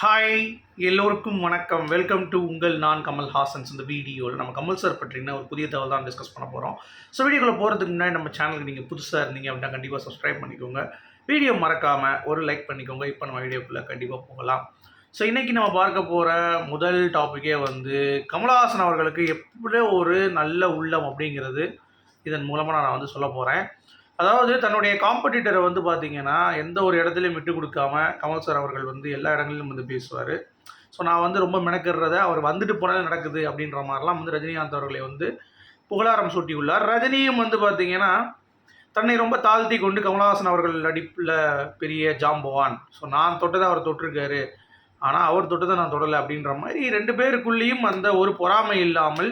Hi எல்லோருக்கும் வணக்கம். Welcome to உங்கள் நான் கமல் ஹாசன்ஸ். இந்த வீடியோவில் நம்ம கமல் சார் பற்றின ஒரு புதிய தகவல் தான் டிஸ்கஸ் பண்ண போகிறோம் ஸோ வீடியோக்குள்ளே போகிறதுக்கு முன்னாடி நம்ம சேனலுக்கு நீங்கள் புதுசாக இருந்தீங்க அப்படின்னா கண்டிப்பாக சப்ஸ்கிரைப் பண்ணிக்கோங்க. வீடியோ மறக்காமல் ஒரு லைக் பண்ணிக்கோங்க. இப்போ நம்ம வீடியோக்குள்ளே கண்டிப்பாக போகலாம். ஸோ இன்றைக்கி நம்ம பார்க்க போகிற முதல் டாப்பிக்கே வந்து கமலஹாசன் அவர்களுக்கு எப்படி ஒரு நல்ல உள்ளம் அப்படிங்கிறது. இதன் மூலமாக நான் வந்து சொல்ல போகிறேன் அதாவது தன்னுடைய காம்படிட்டரை வந்து பார்த்தீங்கன்னா எந்த ஒரு இடத்துலையும் விட்டு கொடுக்காம கமல் சார் அவர்கள் வந்து எல்லா இடங்களிலும் வந்து பேசுவார். ஸோ நான் வந்து ரொம்ப மெனக்கிறத அவர் வந்துட்டு போனாலும் நடக்குது அப்படின்ற மாதிரிலாம் வந்து ரஜினிகாந்த் அவர்களை வந்து புகழாரம் சூட்டியுள்ளார். ரஜினியும் வந்து பார்த்தீங்கன்னா தன்னை ரொம்ப தாழ்த்தி கொண்டு கமலஹாசன் அவர்கள் நடிப்பில் பெரிய ஜாம்பவான். ஸோ நான் தொட்டதை அவர் தொட்டிருக்காரு. ஆனால் அவர் தொட்டதை நான் தொடலை அப்படின்ற மாதிரி ரெண்டு பேருக்குள்ளேயும் அந்த ஒரு பொறாமை இல்லாமல்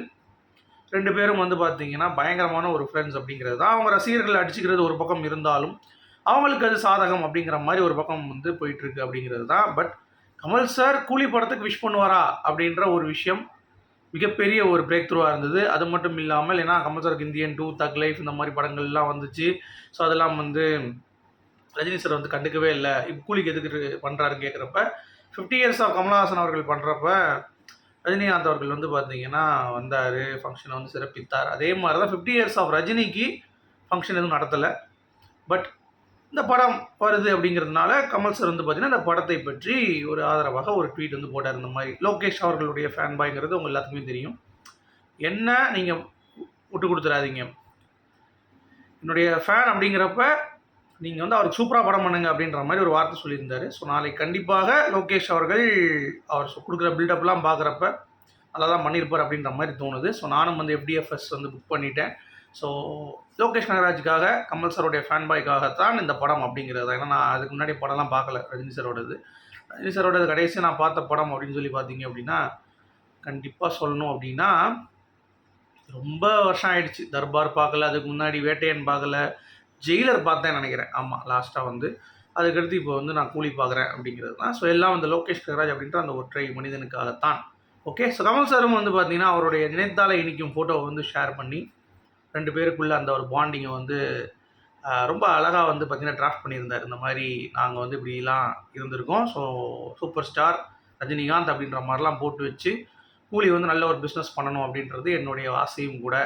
ரெண்டு பேரும் வந்து பார்த்தீங்கன்னா பயங்கரமான ஒரு ஃப்ரெண்ட்ஸ் அப்படிங்கிறது தான். அவங்க ரசிகர்கள் அடிச்சுக்கிறது ஒரு பக்கம் இருந்தாலும் அவங்களுக்கு அது சாதகம் அப்படிங்கிற மாதிரி ஒரு பக்கம் வந்து போயிட்டுருக்கு அப்படிங்கிறது தான். பட் கமல் சார் கூலி படத்துக்கு விஷ் பண்ணுவாரா அப்படின்ற ஒரு விஷயம் மிகப்பெரிய ஒரு பிரேக் த்ரூவாக இருந்தது. அது மட்டும் இல்லாமல் ஏன்னா கமல் சாருக்கு இந்தியன் டூ தக் லைஃப் இந்த மாதிரி படங்கள்லாம் வந்துச்சு. ஸோ அதெல்லாம் வந்து ரஜினி சார் வந்து கண்டுக்கவே இல்லை. இப்போ கூலிக்கு எதுக்கு பண்ணுறாருன்னு கேட்குறப்ப ஃபிஃப்டி இயர்ஸ் ஆஃப் கமலஹாசன் அவர்கள் பண்ணுறப்ப ரஜினிகாந்த் அவர்கள் வந்து பார்த்தீங்கன்னா வந்தார் ஃபங்க்ஷனை வந்து சிறப்பித்தார். அதே மாதிரி தான் ஃபிஃப்டி இயர்ஸ் ஆஃப் ரஜினிக்கு ஃபங்க்ஷன் எதுவும் நடத்தலை. பட் இந்த படம் வருது அப்படிங்கிறதுனால கமல் சார் வந்து பார்த்தீங்கன்னா இந்த படத்தை பற்றி ஒரு ஆதரவாக ஒரு ட்வீட் வந்து போட்டார். இந்த மாதிரி லோகேஷ் அவர்களுடைய ஃபேன் பாய்ங்கிறது உங்கள் எல்லாத்துக்குமே தெரியும். என்ன நீங்கள் விட்டு கொடுத்துடாதீங்க என்னுடைய ஃபேன் அப்படிங்கிறப்ப நீங்கள் வந்து அவருக்கு சூப்பராக படம் பண்ணுங்க அப்படின்ற மாதிரி ஒரு வார்த்தை சொல்லியிருந்தாரு. ஸோ நாளைக்கு கண்டிப்பாக லோகேஷ் அவர்கள் அவர் கொடுக்குற பில்டப்லாம் பார்க்குறப்ப நல்லா தான் பண்ணியிருப்பார் அப்படின்ற மாதிரி தோணுது. ஸோ நானும் வந்து எஃப்டிஎஃப்எஸ் வந்து புக் பண்ணிட்டேன். ஸோ லோகேஷ் நகராஜுக்காக கமல் சாரோடைய ஃபேன் பாய்க்காகத்தான் இந்த படம் அப்படிங்கிறது. ஏன்னா நான் அதுக்கு முன்னாடி படம்லாம் பார்க்கல ரஜினி சாரோடது. ரஜினி சாரோடது கடைசி நான் பார்த்த படம் அப்படின்னு சொல்லி பார்த்தீங்க அப்படின்னா கண்டிப்பாக சொல்லணும் அப்படின்னா ரொம்ப வருஷம் ஆயிடுச்சு. தர்பார் பார்க்கல அதுக்கு முன்னாடி வேட்டையன் பார்க்கல ஜெயிலர் பார்த்தேன் நினைக்கிறேன். ஆமாம் லாஸ்ட்டாக வந்து. அதுக்கடுத்து இப்போ வந்து நான் கூலி பார்க்குறேன் அப்படிங்கிறது தான். ஸோ எல்லாம் வந்து லோகேஷ் ககராஜ் அப்படின்ற அந்த ஒற்றை மனிதனுக்காகத்தான். ஓகே ஸோ கமல் சாரும் வந்து பார்த்தீங்கன்னா அவருடைய நினைத்தால இனிக்கும் ஃபோட்டோவை வந்து ஷேர் பண்ணி ரெண்டு பேருக்குள்ளே அந்த ஒரு பாண்டிங்கை வந்து ரொம்ப அழகாக வந்து பார்த்திங்கன்னா ட்ராஃப்ட் பண்ணியிருந்தார். இந்த மாதிரி நாங்கள் வந்து இப்படிலாம் இருந்திருக்கோம். ஸோ சூப்பர் ஸ்டார் ரஜினிகாந்த் அப்படின்ற மாதிரிலாம் போட்டு வச்சு கூலி வந்து நல்ல ஒரு பிஸ்னஸ் பண்ணணும் அப்படின்றது என்னுடைய ஆசையும் கூட.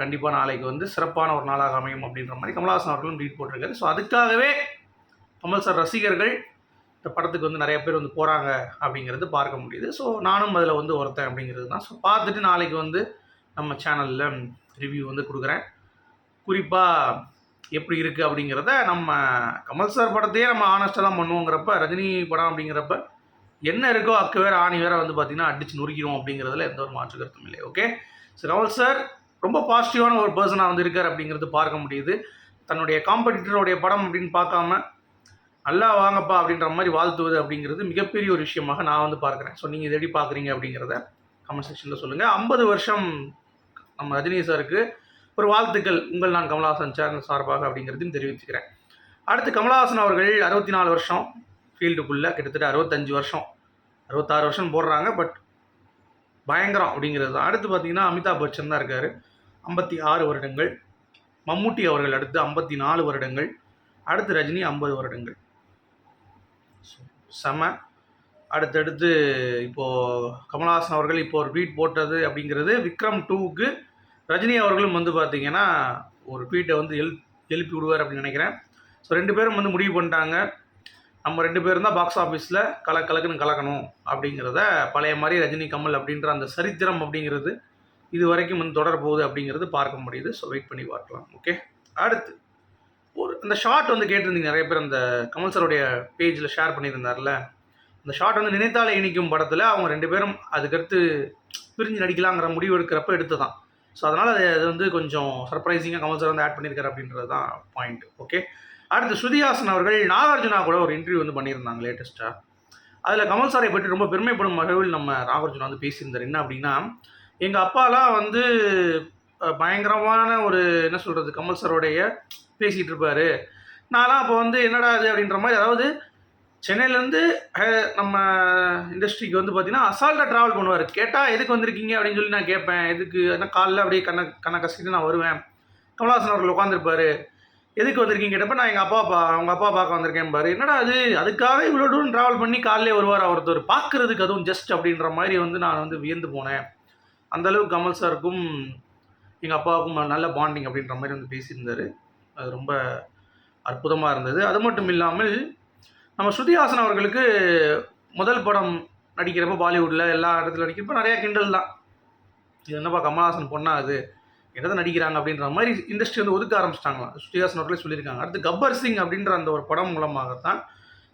கண்டிப்பாக நாளைக்கு வந்து சிறப்பான ஒரு நாளாக அமையும் அப்படின்ற மாதிரி கமல்ஹாசன் அவர்களும் ட்வீட் போட்டிருக்காரு. ஸோ அதுக்காகவே கமல் சார் ரசிகர்கள் இந்த படத்துக்கு வந்து நிறைய பேர் வந்து போகிறாங்க அப்படிங்கிறது பார்க்க முடியுது. ஸோ நானும் அதில் வந்து ஒருத்தன் அப்படிங்கிறது தான். ஸோ பார்த்துட்டு நாளைக்கு வந்து நம்ம சேனலில் ரிவ்யூ வந்து கொடுக்குறேன். குறிப்பாக எப்படி இருக்குது அப்படிங்கிறத நம்ம கமல் சார் படத்தையே நம்ம ஆனஸ்ட்டாக தான் பண்ணுவோங்கிறப்ப ரஜினி படம் அப்படிங்கிறப்ப என்ன இருக்கோ அக்கு வேறு ஆணி வேறு வந்து பார்த்திங்கன்னா அடித்து நொறுக்கிறோம் அப்படிங்கிறதுல எந்த ஒரு மாற்று கருத்தும் இல்லை. ஓகே ஸோ கமல் சார் ரொம்ப பாசிட்டிவான ஒரு பர்சனாக வந்து இருக்கார் அப்படிங்கிறது பார்க்க முடியுது. தன்னுடைய காம்படிட்டருடைய படம் அப்படின்னு பார்க்காம நல்லா வாங்கப்பா அப்படின்ற மாதிரி வாழ்த்துவது அப்படிங்கிறது மிகப்பெரிய ஒரு விஷயமாக நான் வந்து பார்க்குறேன். ஸோ நீங்கள் இதை எப்படி பார்க்குறீங்க அப்படிங்கிறத கமெண்ட் செக்ஷனில் சொல்லுங்கள் ஐம்பது வருஷம் நம்ம ரஜினி சாருக்கு ஒரு வாழ்த்துக்கள். உங்கள் நான் கமலஹாசன் சார் சார்பாக அப்படிங்கிறதையும் தெரிவிச்சுக்கிறேன். அடுத்து கமலஹாசன் அவர்கள் அறுபத்தி நாலு வருஷம் ஃபீல்டுக்குள்ளே கிட்டத்தட்ட அறுபத்தஞ்சு வருஷம் அறுபத்தாறு வருஷம் போடுறாங்க. பட் பயங்கரம் அப்படிங்கிறது தான். அடுத்து பார்த்தீங்கன்னா அமிதாப் பச்சன் தான் இருக்கார். ஐம்பத்தி ஆறு வருடங்கள் மம்முட்டி அவர்கள் அடுத்து ஐம்பத்தி நாலு வருடங்கள் அடுத்து ரஜினி ஐம்பது வருடங்கள். செம. அடுத்தடுத்து இப்போது கமலஹாசன் அவர்கள் இப்போ ஒரு ட்வீட் போட்டது அப்படிங்கிறது விக்ரம் டூவுக்கு ரஜினி அவர்களும் வந்து பார்த்திங்கன்னா ஒரு ட்வீட்டை வந்து எழு எழுப்பி விடுவார் அப்படின்னு நினைக்கிறேன். ஸோ ரெண்டு பேரும் வந்து முடிவு பண்ணிட்டாங்க. நம்ம ரெண்டு பேரும் தான் பாக்ஸ் ஆஃபீஸில் கல கலக்குன்னு கலக்கணும் அப்படிங்கிறத பழைய மாதிரி ரஜினி கமல் அப்படின்ற அந்த சரித்திரம் அப்படிங்கிறது இது வரைக்கும் வந்து தொடர போகுது அப்படிங்கிறது பார்க்க முடியுது. ஸோ வெயிட் பண்ணி பார்க்கலாம். ஓகே அடுத்து ஒரு அந்த ஷார்ட் வந்து கேட்டிருந்தீங்க. நிறைய பேர் அந்த கமல் சாருடைய பேஜில் ஷேர் பண்ணியிருந்தார்ல. அந்த ஷார்ட் வந்து நினைத்தாலே இனிக்கும் படத்தில் அவங்க ரெண்டு பேரும் அதுக்கடுத்து பிரிஞ்சு நடிக்கலாங்கிற முடிவு எடுக்கிறப்ப எடுத்து தான் ஸோ அதனால் அது அது வந்து கொஞ்சம் சர்ப்ரைசிங்காக கமல் சார் வந்து ஆட் பண்ணியிருக்காரு அப்படின்றது தான் பாயிண்ட் ஓகே அடுத்து ஸ்ருதிஹாசன் அவர்கள் நாகார்ஜுனா கூட ஒரு இன்டர்வியூ வந்து பண்ணியிருந்தாங்க லேட்டஸ்ட்டாக அதில் கமல் சாரை பற்றி ரொம்ப பெருமைப்படும் வகையில் நம்ம நாகார்ஜுனா வந்து பேசியிருந்தார். என்ன அப்படின்னா எங்கள் அப்பாலாம் வந்து பயங்கரமான ஒரு என்ன சொல்கிறது கமல் சாரோடைய பேசிகிட்டு இருப்பார். நான்லாம் அப்போ வந்து என்னடா இது? அப்படின்ற மாதிரி அதாவது சென்னையிலேருந்து நம்ம இண்டஸ்ட்ரிக்கு வந்து பார்த்தீங்கன்னா அசால்ட்டாக ட்ராவல் பண்ணுவார். கேட்டால் எதுக்கு வந்திருக்கீங்க? அப்படின்னு சொல்லி நான் கேட்பேன். எதுக்கு? ஏன்னா காலைல அப்படியே கண்ண கண்ண கசிட்டு நான் வருவேன். கமலஹாசன் அவர்கள் உட்காந்துருப்பார் எதுக்கு வந்திருக்கீங்க கேட்டப்ப நான் எங்கள் அப்பா பா அவங்க அப்பா பார்க்க வந்திருக்கேன் பாரு. என்னடா அது அதுக்காக இவ்வளோ தூரம் ட்ராவல் பண்ணி காலையிலே வருவார்? ஒருத்தர் பார்க்குறதுக்கு அதுவும் ஜஸ்ட் அப்படின்ற மாதிரி வந்து நான் வந்து வியந்து போனேன். அந்தளவுக்கு கமல் சாருக்கும் எங்கள் அப்பாவுக்கும் நல்ல பாண்டிங் அப்படின்ற மாதிரி வந்து பேசியிருந்தார். அது ரொம்ப அற்புதமாக இருந்தது. அது மட்டும் இல்லாமல் நம்ம ஸ்ருதிஹாசன் அவர்களுக்கு முதல் படம் நடிக்கிறப்ப பாலிவுட்டில் எல்லா இடத்துல நடிக்கிறப்ப நிறையா கிண்டல் தான். இது என்னப்பா கமல்ஹாசன் பொண்ணா அது? என்னதான் நடிக்கிறாங்க அப்படின்ற மாதிரி இண்டஸ்ட்ரி வந்து ஒதுக்க ஆரம்பிச்சிட்டாங்களாம். ஸ்ருதிஹாசன் அவர்களே சொல்லியிருக்காங்க. அடுத்து கப்பர் சிங் அப்படின்ற அந்த ஒரு படம் மூலமாகத்தான்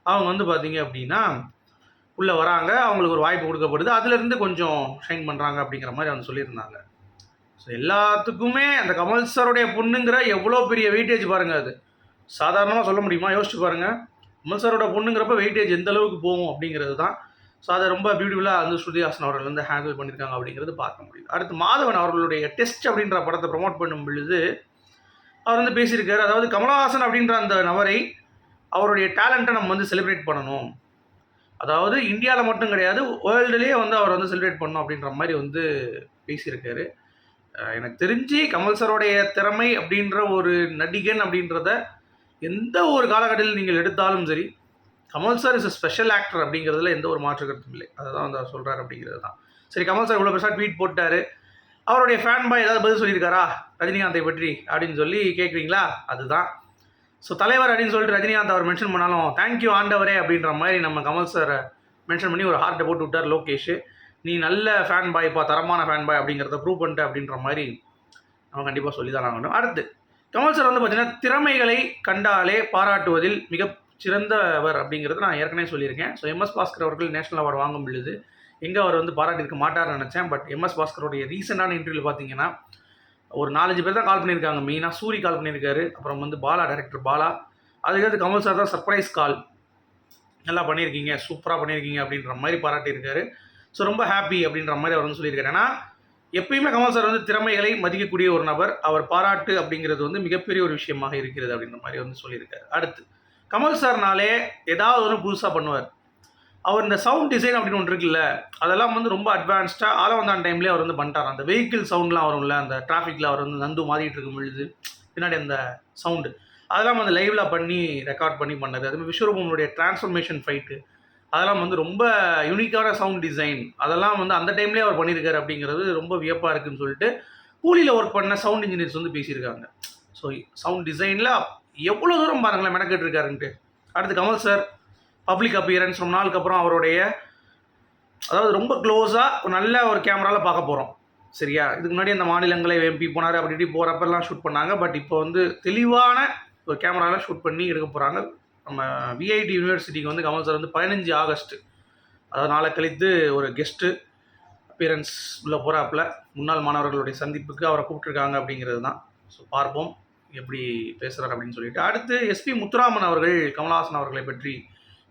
அவங்க வந்து பார்த்தீங்க அப்படின்னா உள்ளே வராங்க அவங்களுக்கு ஒரு வாய்ப்பு கொடுக்கப்படுது. அதுலேருந்து கொஞ்சம் ஷைன் பண்ணுறாங்க அப்படிங்கிற மாதிரி அவங்க சொல்லியிருந்தாங்க. ஸோ எல்லாத்துக்குமே அந்த கமல் சாருடைய பொண்ணுங்கிற எவ்வளோ பெரிய வெயிட்டேஜ் பாருங்கள் அது. சாதாரணமாக சொல்ல முடியுமா? யோசிச்சு பாருங்கள் கமல் சாரோட பொண்ணுங்கிறப்ப வெயிட்டேஜ் எந்த அளவுக்கு போகும் அப்படிங்கிறது தான். ஸோ அதை ரொம்ப பியூட்டிஃபுல்லாக வந்து ஸ்ருதிஹாசன் அவர்கள் வந்து ஹேண்டில் பண்ணியிருக்காங்க அப்படிங்கிறது பார்க்க முடியுது. அடுத்து மாதவன் அவர்களுடைய டெஸ்ட் அப்படின்ற படத்தை ப்ரொமோட் பண்ணும் பொழுது அவர் வந்து பேசியிருக்காரு. அதாவது கமலஹாசன் அப்படின்ற அந்த நபரை அவருடைய டேலண்ட்டை நம்ம வந்து செலிப்ரேட் பண்ணணும். அதாவது இந்தியாவில் மட்டும் கிடையாது வேர்ல்டுலேயே வந்து அவர் வந்து செலிப்ரேட் பண்ணும் அப்படின்ற மாதிரி வந்து பேசியிருக்காரு. எனக்கு தெரிஞ்சு கமல் சாரோடைய திறமை அப்படின்ற ஒரு நடிகன் அப்படின்றத எந்த ஒரு காலகட்டத்தில் நீங்கள் எடுத்தாலும் சரி Kamal sir is a special actor அப்படிங்கிறதுல எந்த ஒரு மாற்று கருத்தும் இல்லை. அதை தான் வந்து அவர் சொல்கிறார் அப்படிங்கிறது தான். சரி கமல் சார் இவ்வளோ பெருசாக ட்வீட் போட்டார். அவருடைய ஃபேன் பாய் ஏதாவது பதில் சொல்லியிருக்காரா? ரஜினிகாந்தை பற்றி அப்படின்னு சொல்லி கேட்குறீங்களா அதுதான். ஸோ தலைவர் அப்படின்னு சொல்லிட்டு ரஜினிகாந்த் அவர் மென்ஷன் பண்ணாலும் தேங்க்யூ ஆண்டவரே அப்படின்ற மாதிரி நம்ம கமல் சாரை மென்ஷன் பண்ணி ஒரு ஹார்ட்டை போட்டு விட்டார் லோகேஷ். நீ நல்ல ஃபேன் பாய்ப்பா தரமான ஃபேன் பாய் அப்படிங்கிறத ப்ரூவ் பண்ணிட்ட அப்படின்ற மாதிரி நம்ம கண்டிப்பாக சொல்லி தான் ஆகணும். அடுத்து கமல் சார் வந்து பார்த்தீங்கன்னா திறமைகளை கண்டாலே பாராட்டுவதில் மிக சிறந்தவர் அப்படிங்கிறது நான் ஏற்கனவே சொல்லியிருக்கேன். ஸோ எம்எஸ் பாஸ்கர் அவர்கள் நேஷனல் அவார்டு வாங்கும் பொழுது எங்கே அவர் வந்து பாராட்டியிருக்க மாட்டார்னு நினச்சேன். பட் எம்எஸ் பாஸ்கருடைய ரீசெண்டான இன்டர்வியூவில் பார்த்தீங்கன்னா ஒரு நாலஞ்சு பேர் தான் கால் பண்ணியிருக்காங்க. மெயினாக சூரி கால் பண்ணியிருக்காரு. அப்புறம் வந்து பாலா டைரக்டர் பாலா. அதுக்கடுத்து கமல் சார் தான் சர்ப்ரைஸ் கால் நல்லா பண்ணியிருக்கீங்க. சூப்பராக பண்ணியிருக்கீங்க அப்படின்ற மாதிரி பாராட்டியிருக்காரு. ஸோ ரொம்ப ஹாப்பி அப்படின்ற மாதிரி அவர் வந்து சொல்லியிருக்காரு. ஏன்னா எப்பயுமே கமல் சார் வந்து திறமைகளை மதிக்கக்கூடிய ஒரு நபர். அவர் பாராட்டு அப்படிங்கிறது வந்து மிகப்பெரிய ஒரு விஷயமாக இருக்கிறது அப்படின்ற மாதிரி வந்து சொல்லியிருக்காரு. அடுத்து கமல் சார்னாலே ஏதாவது ஒன்று புதுசாக பண்ணுவார். அவர் இந்த சவுண்ட் டிசைன் அப்படின்னு ஒன்று இருக்குல்ல அதெல்லாம் வந்து ரொம்ப அட்வான்ஸ்டாக ஆல வந்தான் டைம்லேயே அவர் வந்து பண்ணிட்டார். அந்த வெஹிக்கிள் சவுண்ட்லாம் வரும்ல அந்த டிராஃபிக்கில் அவர் வந்து நந்து மாறிட்டு இருக்கும் பொழுது பின்னாடி அந்த சவுண்டு அதெல்லாம் வந்து லைவில் பண்ணி ரெக்கார்ட் பண்ணி பண்ணது. அதுமாதிரி விஸ்வரூபனுடைய டிரான்ஸ்ஃபர்மேஷன் ஃபைட்டு அதெல்லாம் வந்து ரொம்ப யூனிக்கான சவுண்ட் டிசைன் அதெல்லாம் வந்து அந்த டைம்லேயே அவர் பண்ணியிருக்காரு அப்படிங்கிறது ரொம்ப வியப்பாக இருக்குன்னு சொல்லிட்டு கூலியில் ஒர்க் பண்ண சவுண்ட் இன்ஜினியர்ஸ் வந்து பேசியிருக்காங்க. ஸோ சவுண்ட் டிசைனில் எவ்வளோ தூரம் பாருங்களேன் மெனக்கெட்டு இருக்காருன்ட்டு அடுத்து கமல் சார் பப்ளிக் அப்பியரன்ஸ் ரொம்ப நாளுக்கு அப்புறம் அவருடைய அதாவது ரொம்ப க்ளோஸாக ஒரு நல்ல ஒரு கேமராவில் பார்க்க போகிறோம் சரியா? இதுக்கு முன்னாடி அந்த மாநிலங்களை எம்பி போனார் அப்படி இப்படி போகிறப்பெல்லாம் ஷூட் பண்ணாங்க. பட் இப்போ வந்து தெளிவான ஒரு கேமராவில் ஷூட் பண்ணி எடுக்க போகிறாங்க நம்ம விஐடி யூனிவர்சிட்டிக்கு வந்து கமல் சார் வந்து பதினஞ்சு ஆகஸ்ட் அதாவது நாளை கழித்து ஒரு கெஸ்ட்டு அப்பியரன்ஸ் உள்ள போகிறாப்புல முன்னாள் மாணவர்களுடைய சந்திப்புக்கு அவரை கூப்பிட்ருக்காங்க அப்படிங்கிறது தான் ஸோ பார்ப்போம் எப்படி பேசுகிறார் அப்படின்னு சொல்லிட்டு. அடுத்து எஸ்பி முத்துராமன் அவர்கள் கமல்ஹாசன் அவர்களை பற்றி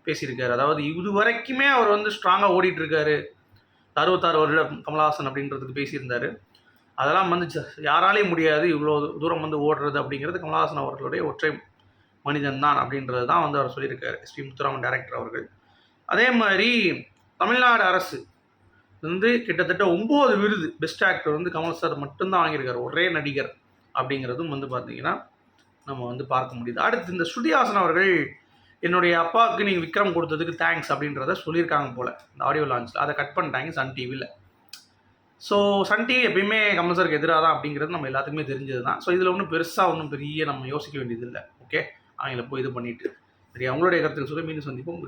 பேசியிருக்காரு. அதாவது இது வரைக்குமே அவர் வந்து ஸ்ட்ராங்காக ஓடிட்டுருக்காரு. அறுபத்தாறு வருடம் கமலஹாசன் அப்படின்றதுக்கு பேசியிருந்தார். அதெல்லாம் வந்து ஜ- யாராலையும் முடியாது. இவ்வளோ தூரம் வந்து ஓடுறது அப்படிங்கிறது கமலஹாசன் அவர்களுடைய ஒற்றை மனிதன் தான் அப்படின்றது தான் வந்து அவர் சொல்லியிருக்காரு. எஸ்பி முத்துராமன் டைரக்டர் அவர்கள். அதே மாதிரி தமிழ்நாடு அரசு வந்து கிட்டத்தட்ட ஒம்பது விருது பெஸ்ட் ஆக்டர் வந்து கமல் சார் மட்டும்தான் வாங்கியிருக்காரு. ஒரே நடிகர் அப்படிங்கிறதும் வந்து பார்த்தீங்கன்னா நம்ம வந்து பார்க்க முடியுது. அடுத்து இந்த ஸ்ருதிஹாசன் அவர்கள் என்னுடைய அப்பாவுக்கு நீங்கள் விக்ரம் கொடுத்ததுக்கு தேங்க்ஸ் அப்படின்றத சொல்லியிருக்காங்க போல். இந்த ஆடியோ லான்ச்சில் அதை கட் பண்ணிட்டாங்க சன் டிவியில் ஸோ சன் டிவி எப்பயுமே கமல் எதிராக தான் அப்படிங்கிறது நம்ம எல்லாத்துக்குமே தெரிஞ்சது தான் ஸோ இதில் ஒன்றும் பெருசாக ஒன்றும் பெரிய நம்ம யோசிக்க வேண்டியது இல்லை ஓகே அவங்கள போய் இது பண்ணிட்டு. சரி அவங்களுடைய கருத்துக்கு சொல்லி மீண்டும் சந்திப்போம்.